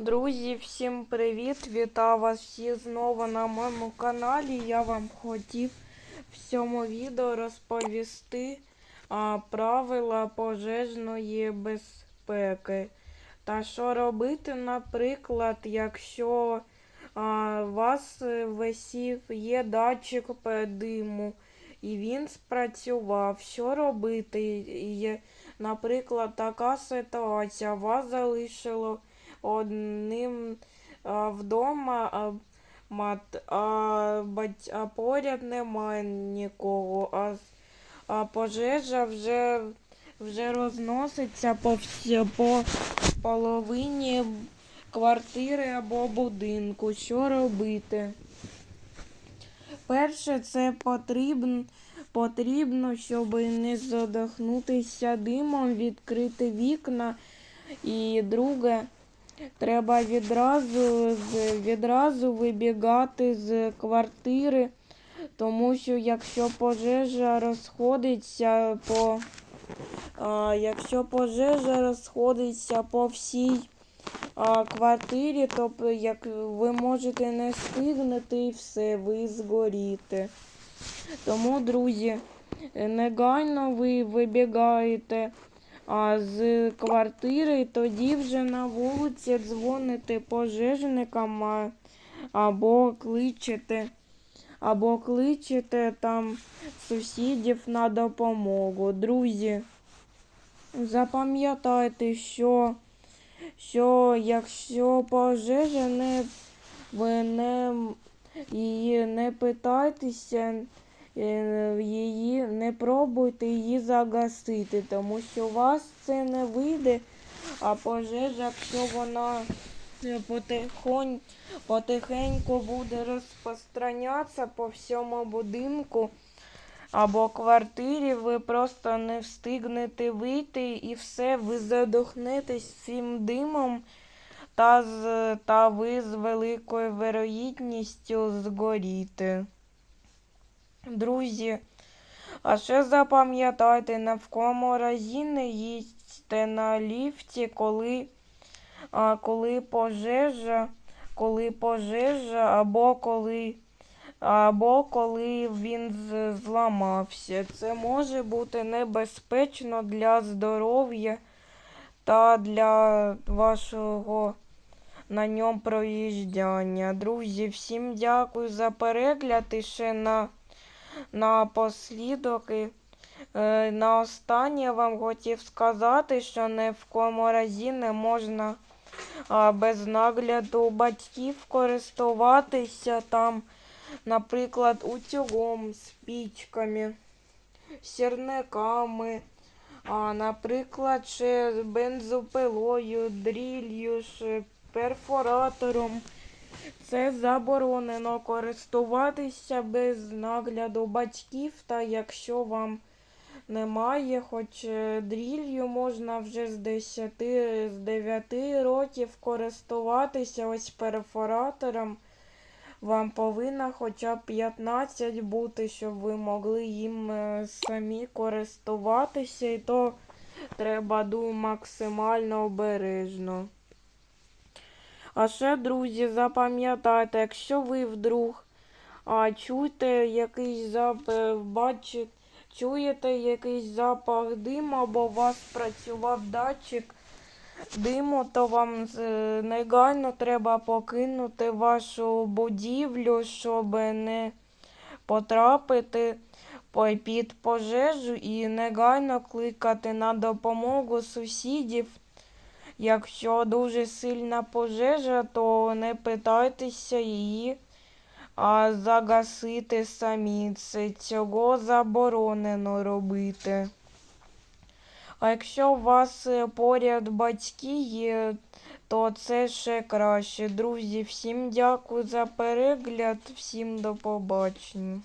Друзі, всім привіт! Вітаю вас всіх знову на моєму каналі. Я вам хотів в цьому відео розповісти а, правила пожежної безпеки. Та що робити, наприклад, якщо а, у вас висів є датчик диму і він спрацював. Що робити? Є, наприклад, така ситуація. Вас залишило одним вдома, а, мат, бать, а поряд немає нікого, а пожежа вже, вже розноситься по, всі, по половині квартири або будинку. Що робити? Перше, це потрібно, потрібно, щоб не задохнутися димом, відкрити вікна. І друге, Треба відразу відразу вибігати з квартири, тому що якщо пожежа розходиться по а, якщо пожежа розходиться по всій а, квартирі, то як ви можете не встигнути і все, ви згоріте. Тому, друзі, негайно ви вибігаєте а з квартири, тоді вже на вулиці дзвоните пожежникам або кличете, або кличете там сусідів на допомогу. Друзі, запам'ятайте, що що якщо пожежа не ви не її не питайтеся. Е, її, не пробуйте її загасити, тому що у вас це не вийде, а пожежа, якщо вона е, потихонь, потихеньку буде розпространятися по всьому будинку або квартирі, ви просто не встигнете вийти і все, ви задохнетесь цим димом. Та з та ви з великою вирогідністю згоріти. Друзі, а ще запам'ятайте, ні в кому разі не їдьте на ліфті, коли а, коли пожежа, коли пожежа або коли або коли він зламався. Це може бути небезпечно для здоров'я та для вашого на ньому проїжджання. Друзі, всім дякую за перегляд і ще на Напослідок і е, на останнє вам хотів сказати, що не в кому разі не можна без нагляду батьків користуватися там, наприклад, утюгом, спічками, сірниками, а, наприклад, бензопилою, дрілью, перфоратором. Це заборонено користуватися без нагляду батьків, та якщо вам немає, хоч е, дрілью можна вже з 10 з 9 років користуватися ось перфоратором. Вам повинна хоча б 15 бути, щоб ви могли їм е, самі користуватися, і то треба думати максимально обережно. А ще, друзі, запам'ятайте, якщо ви вдруг а, чуєте якийсь запах, бачите, чуєте якийсь запах диму, або у вас працював датчик диму, то вам негайно треба покинути вашу будівлю, щоб не потрапити під пожежу і негайно кликати на допомогу сусідів. Якщо дуже сильна пожежа, то не питайтеся її а загасити самі. Це цього заборонено робити. А якщо у вас е, поряд батьки є, то це ще краще. Друзі, всім дякую за перегляд, всім до побачення.